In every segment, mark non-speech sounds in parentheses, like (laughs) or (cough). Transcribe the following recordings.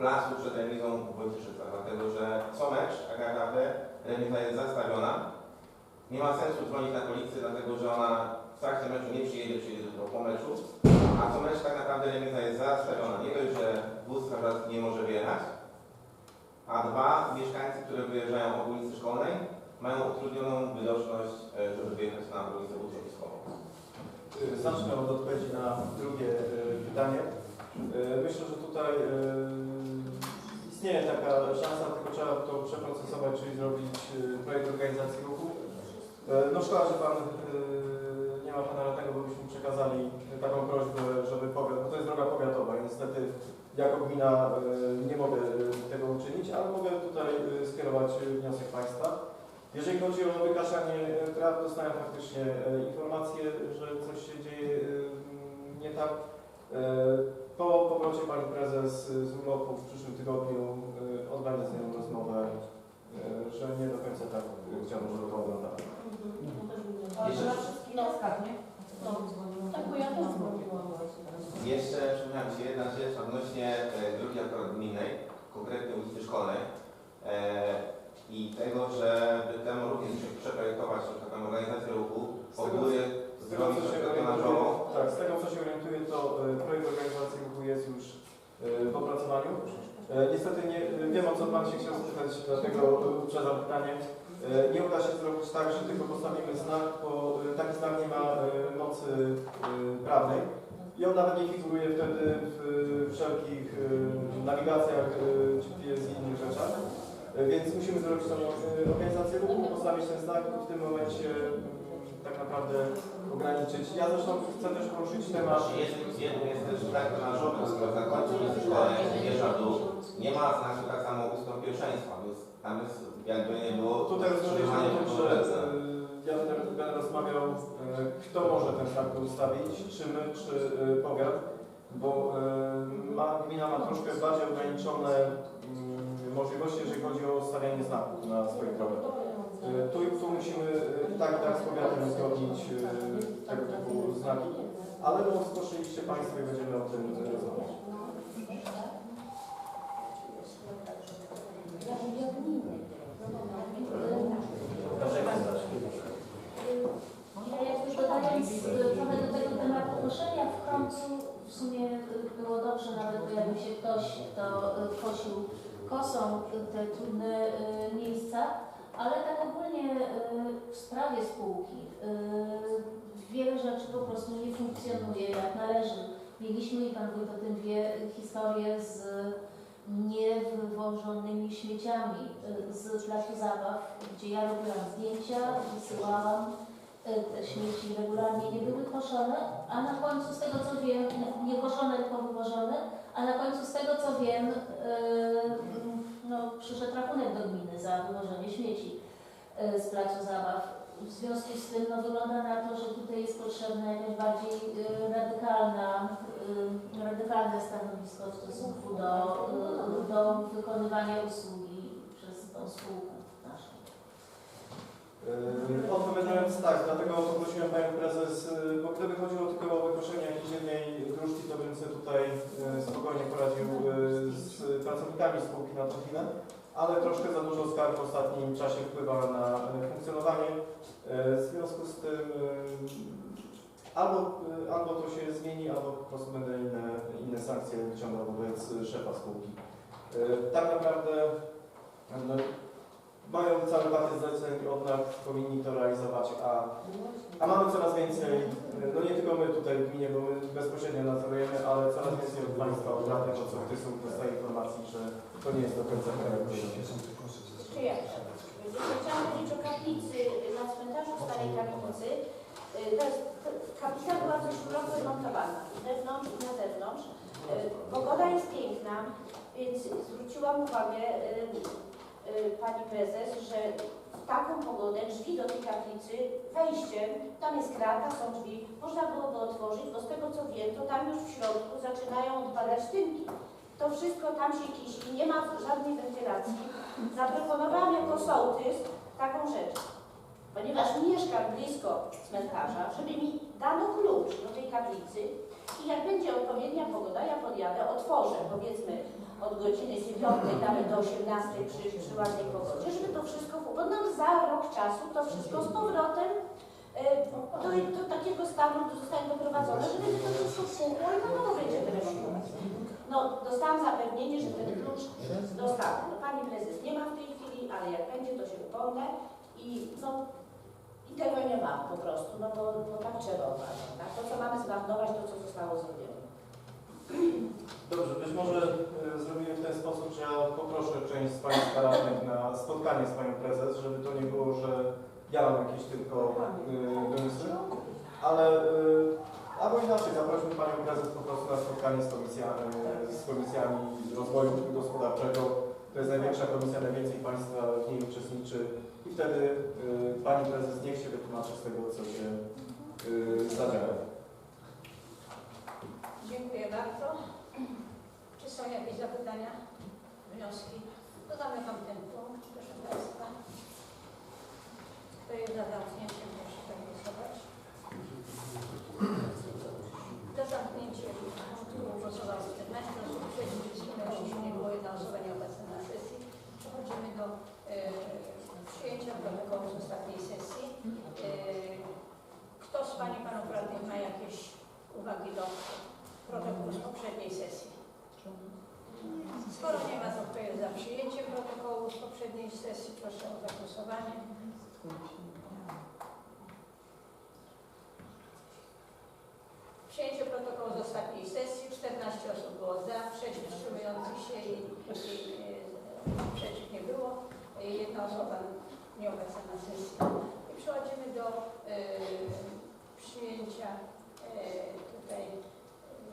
placu przed remizą w Wojcieszycach, dlatego że co mecz tak naprawdę remiza jest zastawiona. Nie ma sensu dzwonić na policję, dlatego że ona w trakcie meczu nie przyjedzie, przyjedzie tylko po meczu. A co mecz tak naprawdę remiza jest zastawiona. Nie dość, że wóz strażacki nie może wyjechać, a dwa, mieszkańcy, które wyjeżdżają po ulicy Szkolnej, mają utrudnioną widoczność, e, żeby wyjechać na ulicę Utrzowiskową. Y, Zacznę od odpowiedzi na drugie y, pytanie. Y, Myślę, że tutaj istnieje taka szansa, tylko trzeba to przeprocesować, czyli zrobić y, projekt organizacji ruchu. Y, No szkoda, że Pan y, nie ma Pana radnego, bo byśmy przekazali taką prośbę, żeby powiat, bo to jest droga powiatowa i niestety jako gmina y, nie mogę tego uczynić, ale mogę tutaj skierować wniosek Państwa. Jeżeli chodzi o wykaszanie e, traw, dostałem faktycznie e, informację, że coś się dzieje e, nie tak. E, Po powrocie Pani Prezes z urlopu w przyszłym tygodniu e, odbędę z nią rozmowę, e, że nie do końca tak e, chciałbym, żeby to wyglądało. Jeszcze- Na wszystkich wnioskach, nie? No, Tak, bo ja też dzwoniłam właśnie teraz. Jeszcze przypomniała mi się jedna rzecz odnośnie e, drogi akurat gminnej, konkretnie ulicy Szkolnej e, i tego, żeby temu również przeprojektować że tak powiem, organizację ruchu, Z od tego- góry Z tego, zrobić co się troszkę orientuję, menażową. tak, z tego co się orientuję, to e, projekt organizacji ruchu jest już e, w opracowaniu. E, Niestety nie wiem o co Pan się chciał spytać, dlatego e, uprzedzam pytanie. E, Nie uda się zrobić tak, że tylko postawimy znak, bo e, taki znak nie ma e, mocy e, prawnej i on nawet nie figuruje wtedy w e, wszelkich e, nawigacjach e, GPS i innych rzeczach. E, Więc musimy zrobić tą e, organizację ruchu, postawić ten znak i w tym momencie mm, tak naprawdę ograniczyć. Ja zresztą chcę też poruszyć temat. Jest, jest, jest też tak skoro na końcu ulicy Szkolnej wjeżdża w dół, nie ma znaku tak samo ustąp pierwszeństwa, więc tam jest jakby nie było Tutaj rozmawialiśmy o tym, że e, ja będę, będę rozmawiał, e, kto może ten znak ustawić, czy my, czy e, powiat, bo ma, gmina ma troszkę bardziej ograniczone mm, możliwości, jeżeli chodzi o stawianie znaków na swoich drogach. Tu, tu musimy tak i tak z powiatem uzgodnić tego typu znaki, ale no, zgłosiliście Państwo i będziemy o tym rozmawiać. Ja jakby dodając y, trochę do tego tematu koszenia, w końcu w sumie y, było dobrze nawet pojawił się ktoś, kto y, kosił kosą te trudne y, miejsca, ale tak ogólnie y, w sprawie spółki y, wiele rzeczy po prostu nie funkcjonuje jak należy. Mieliśmy, i Pan Wójt o tym wie, historię z niewywożonymi śmieciami z placu zabaw, gdzie ja robiłam zdjęcia, wysyłałam te śmieci regularnie nie były koszone, a na końcu z tego co wiem, nie koszone tylko wywożone, a na końcu z tego co wiem, y, no, przyszedł rachunek do gminy za wywożenie śmieci y, z placu zabaw. W związku z tym no, wygląda na to, że tutaj jest potrzebna jakaś bardziej y, radykalna, y, radykalne stanowisko w stosunku do, y, do wykonywania usługi przez tą spółkę naszą. Yy, Odpowiadając tak, dlatego poprosiłem Panią Prezes, yy, bo gdyby chodziło tylko o wykoszenie jakiejś jednej sobie tutaj yy, spokojnie poradził yy, z pracownikami spółki na tą chwilę, ale troszkę za dużo skarg w ostatnim czasie wpływa na yy, funkcjonowanie. W związku z tym albo, albo to się zmieni, albo po prostu będę inne, inne sankcje wyciągał wobec szefa spółki. Tak naprawdę no, mają cały pakiet zleceń od nas, powinni to realizować, a, a mamy coraz więcej, no nie tylko my tutaj w gminie, bo my bezpośrednio nadzorujemy, ale coraz więcej od Państwa obywateli od sołtysów dostaje informacji, że to nie jest do końca tak, powinno. Czy ja? Chciałam powiedzieć o kaplicy na cmentarzu Starej Kaplicy. Y, To jest, kaplica była w zeszłym roku remontowana i wewnątrz i na zewnątrz. Y, Pogoda jest piękna, więc zwróciłam uwagę y, pani prezes, że taką pogodę drzwi do tej kaplicy, wejście, tam jest krata, są drzwi, można byłoby otworzyć, bo z tego co wiem, to tam już w środku zaczynają odpadać tynki. To wszystko tam się kiści, nie ma żadnej wentylacji. Zaproponowałam jako sołtys taką rzecz, ponieważ mieszkam blisko cmentarza, żeby mi dano klucz do tej kaplicy i jak będzie odpowiednia pogoda, ja podjadę, otworzę powiedzmy od godziny 9 nawet do 18 przy, przy ładnej pogodzie, żeby to wszystko, bo rok czasu to wszystko z powrotem e, do, do takiego stanu zostanie doprowadzone, żeby to wszystko wpłynęło i na nowo będziemy remontować. No, dostałam zapewnienie, że ten klucz dostałam. No, pani prezes nie ma w tej chwili, ale jak będzie, to się upomnę i no, i tego nie mam po prostu, no bo, bo tak trzeba uważać, tak? To, co mamy zmarnować, to, co zostało zrobione. Dobrze, być może e, zrobimy w ten sposób, że ja poproszę część z Państwa radnych na spotkanie z Panią Prezes, żeby to nie było, że ja mam jakieś tylko e, wymysły, ale e, albo inaczej, zaprośmy Panią Prezes po prostu na spotkanie z komisjami, z komisjami rozwoju gospodarczego. To jest największa komisja, najwięcej Państwa w niej uczestniczy i wtedy e, Pani Prezes niech się wytłumaczy z tego, co się e, zadziało. Dziękuję bardzo. Czy są jakieś zapytania, wnioski? To zamykam ten punkt, proszę Państwa. Kto jest za zamknięciem, proszę zagłosować. Za zamknięciem punktu głosowało 14 osób, przeciw się nie było jedna osoba nieobecna na sesji. Przechodzimy do e, przyjęcia protokołu z ostatniej sesji. E, kto z Pani Panów Radnych ma jakieś uwagi do protokół z poprzedniej sesji. Skoro nie ma, to kto jest za przyjęciem protokołu z poprzedniej sesji, proszę o zagłosowanie. Przyjęcie protokołu z ostatniej sesji, 14 osób było za, przeciw wstrzymujących się i, i e, przeciw nie było. E, Jedna osoba nieobecna na sesji. I przechodzimy do e, przyjęcia e, tutaj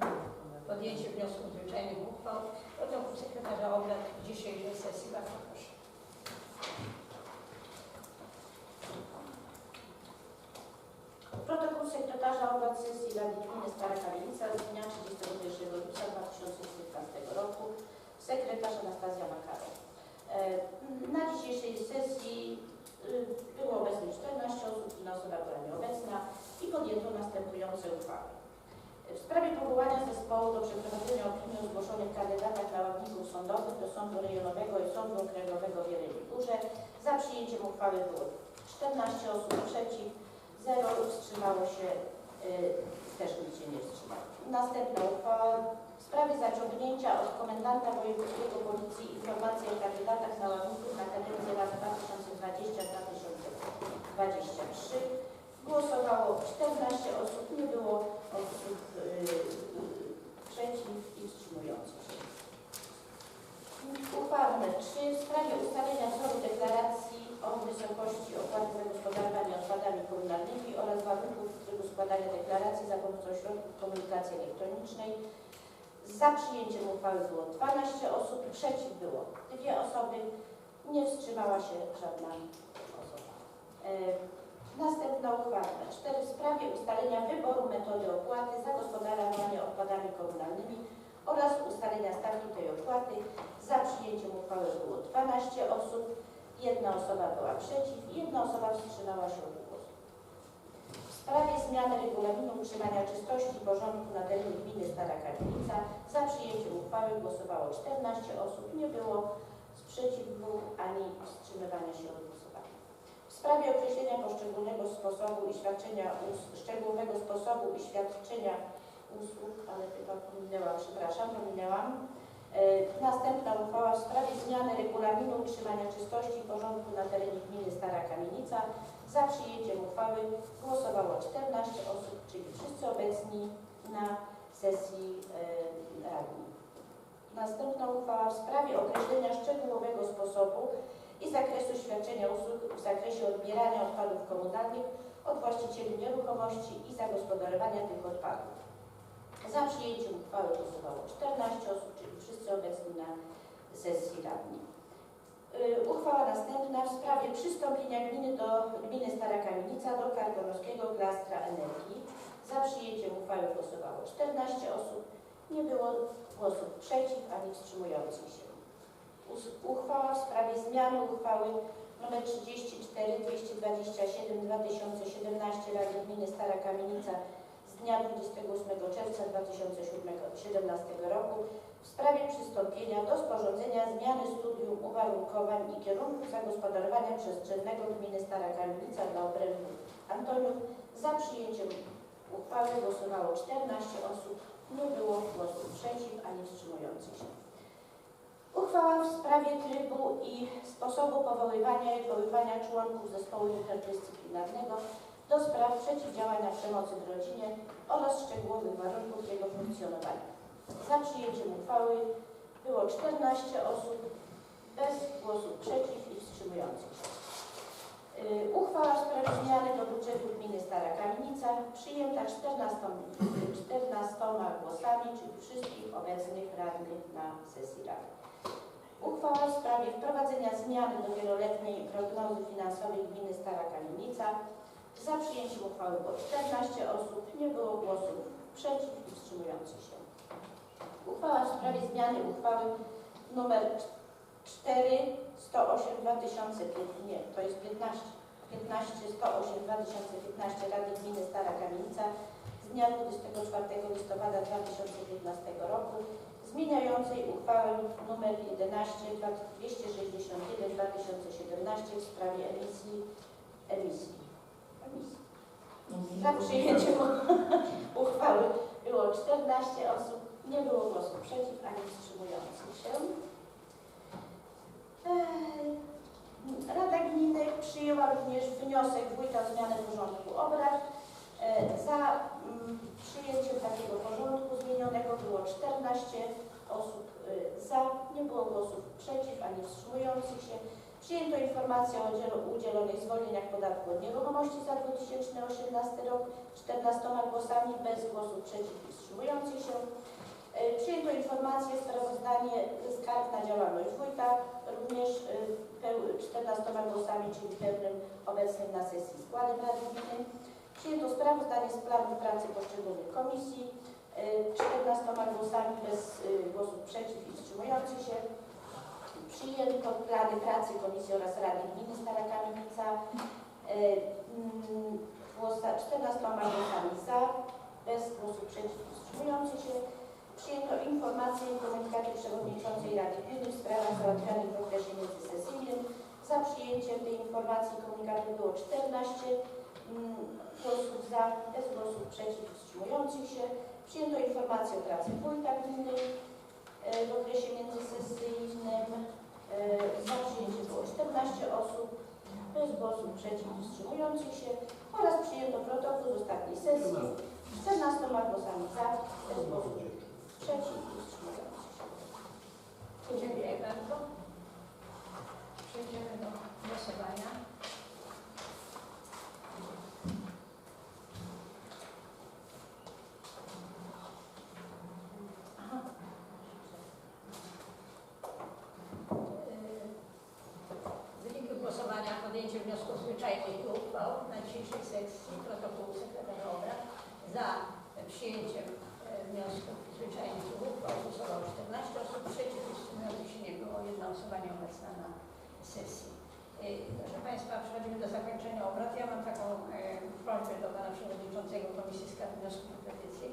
e, podjęcie wniosków zwyczajnych uchwał. Protokół sekretarza obrad dzisiejszej sesji. Bardzo proszę. Sekretarza obrad sesji Rady Gminy Stara Kamienica z dnia 31 lipca 2015 roku. Sekretarz Anastazja Makarow. E, Na dzisiejszej sesji y, było obecnych 14 osób, jedna osoba była nieobecna i podjęto następujące uchwały. W sprawie powołania zespołu do przeprowadzenia opinii o zgłoszonych kandydatach na ławników sądowych do Sądu Rejonowego i Sądu Okręgowego w Jeleniej Górze za przyjęciem uchwały było 14 osób przeciw, 0 wstrzymało się, też nikt się nie wstrzymał. Następna uchwała w sprawie zaciągnięcia od komendanta wojewódzkiego policji informacji o kandydatach na ławników na kadencję lat 2020-2023. Głosowało 14 osób, nie było osób y, przeciw i wstrzymujących się. Uchwała nr 3 w sprawie ustalenia wzoru deklaracji o wysokości opłaty za gospodarowanie odpadami komunalnymi oraz warunków trybu składania deklaracji za pomocą środków komunikacji elektronicznej. Za przyjęciem uchwały było 12 osób, przeciw było dwie osoby, nie wstrzymała się żadna osoba. E, Następna uchwała nr 4 w sprawie ustalenia wyboru metody opłaty za gospodarowanie odpadami komunalnymi oraz ustalenia stawki tej opłaty. Za przyjęciem uchwały było 12 osób, jedna osoba była przeciw jedna osoba wstrzymała się od głosu. W sprawie zmiany regulaminu utrzymania czystości i porządku na terenie gminy Stara Kamienica za przyjęciem uchwały głosowało 14 osób, nie było sprzeciwu ani wstrzymywania się od głosowania. W sprawie określenia poszczególnego sposobu i świadczenia szczegółowego sposobu i świadczenia usług, ale chyba pominęłam, przepraszam, pominęłam. E, Następna uchwała w sprawie zmiany regulaminu utrzymania czystości i porządku na terenie gminy Stara Kamienica. Za przyjęciem uchwały głosowało 14 osób, czyli wszyscy obecni na sesji e, radni. Następna uchwała w sprawie określenia szczegółowego sposobu i zakresu świadczenia usług w zakresie odbierania odpadów komunalnych od właścicieli nieruchomości i zagospodarowania tych odpadów. Za przyjęciem uchwały głosowało 14 osób, czyli wszyscy obecni na sesji radni. Y, Uchwała następna w sprawie przystąpienia gminy do gminy Stara Kamienica do Karkonoskiego Klastra Energii. Za przyjęciem uchwały głosowało 14 osób, nie było głosów przeciw ani wstrzymujących się. Uchwała w sprawie zmiany uchwały nr 34 227 2017 Rady Gminy Stara Kamienica dnia 28 czerwca 2017 roku w sprawie przystąpienia do sporządzenia zmiany studium uwarunkowań i kierunków zagospodarowania przestrzennego gminy Stara Kamienica dla obrębu Antoniów. Za przyjęciem uchwały głosowało 14 osób, nie było głosów przeciw ani wstrzymujących się. Uchwała w sprawie trybu i sposobu powoływania i odwoływania członków zespołu interdyscyplinarnego do spraw przeciwdziałania przemocy w rodzinie oraz szczegółowych warunków jego funkcjonowania. Za przyjęciem uchwały było 14 osób, bez głosów przeciw i wstrzymujących się. Y, Uchwała w sprawie zmiany do budżetu gminy Stara Kamienica przyjęta 14, 14 głosami, czyli wszystkich obecnych radnych na sesji rady. Uchwała w sprawie wprowadzenia zmiany do wieloletniej prognozy finansowej gminy Stara Kamienica. Za przyjęciem uchwały było 14 osób, nie było głosów przeciw i wstrzymujących się. Uchwała w sprawie zmiany uchwały nr 4 108 2015, nie, to jest 15, 15 108 2015 Rady Gminy Stara Kamienica z dnia 24 listopada 2015 roku zmieniającej uchwałę nr 11 261 2017 w sprawie emisji emisji. Za przyjęciem (laughs) uchwały było 14 osób, nie było głosów przeciw ani wstrzymujących się. Eee, Rada Gminy przyjęła również wniosek wójta o zmianę porządku obrad. Eee, Za mm, przyjęciem takiego porządku zmienionego było 14 osób y, za, nie było głosów przeciw ani wstrzymujących się. Przyjęto informację o udzielo- udzielonych zwolnieniach podatku od nieruchomości za 2018 rok 14 głosami bez głosów przeciw i wstrzymujących się. E, Przyjęto informację, sprawozdanie skarg na działalność wójta, również e, peł- 14 głosami, czyli pełnym obecnym na sesji składem Rady Gminy. Przyjęto sprawozdanie z planu pracy poszczególnych komisji, e, 14 głosami bez e, głosów przeciw i wstrzymujących się. Przyjęto plany pracy komisji oraz Rady Gminy Stara Kamienica, e, mm, głosa, 14 głosami za, bez głosów przeciw wstrzymujących się. Przyjęto informację i komunikaty przewodniczącej Rady Gminy w sprawach załatwianych w okresie międzysesyjnym. Za przyjęciem tej informacji komunikatu było 14 mm, głosów za, bez głosów przeciw wstrzymujących się. Przyjęto informację o pracy wójta gminy e, w okresie międzysesyjnym. E, Za przyjęcie było 14 osób, bez głosów przeciw wstrzymujących się oraz przyjęto protokół z ostatniej sesji z 14 głosami za, bez głosów przeciw i wstrzymujących się. Dziękuję bardzo. Przejdziemy do głosowania. Aha. Yy, Wyniki głosowania, podjęcie wniosków zwyczajnych i uchwał na dzisiejszej sesji protokołu sekretarza obrad za przyjęciem e, wniosków zwyczajnych uchwał głosowało 14 osób, przeciw wstrzymujących się nie było, jedna osoba nieobecna na sesji. E, Proszę Państwa, przechodzimy do zakończenia obrad. Ja mam taką e, prośbę do Pana Przewodniczącego Komisji Skarg Wniosków i Petycji,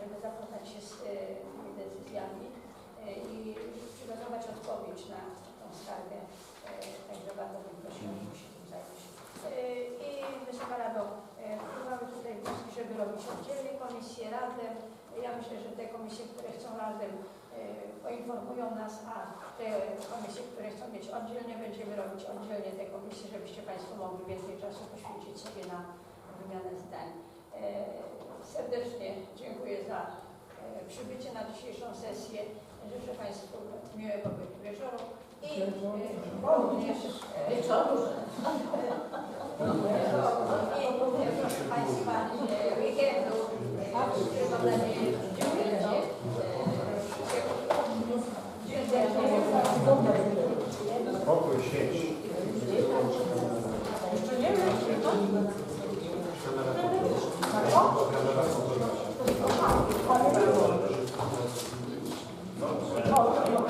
żeby zapoznać się z e, decyzjami e, i przygotować odpowiedź na tą skargę. E, Także bardzo bym żeby się tym zająć. E, I Wysoka Rado, e, wpływały tutaj robić oddzielnie komisje razem. Ja myślę, że te komisje, które chcą razem, poinformują nas, a te komisje, które chcą mieć oddzielnie, będziemy robić oddzielnie te komisje, żebyście Państwo mogli więcej czasu poświęcić sobie na wymianę zdań. E, Serdecznie dziękuję za e, przybycie na dzisiejszą sesję. Życzę Państwu miłego wieczoru i e, również Wieczoru. (laughs) Spokój, sieć. Jeszcze nie wiem, czy to?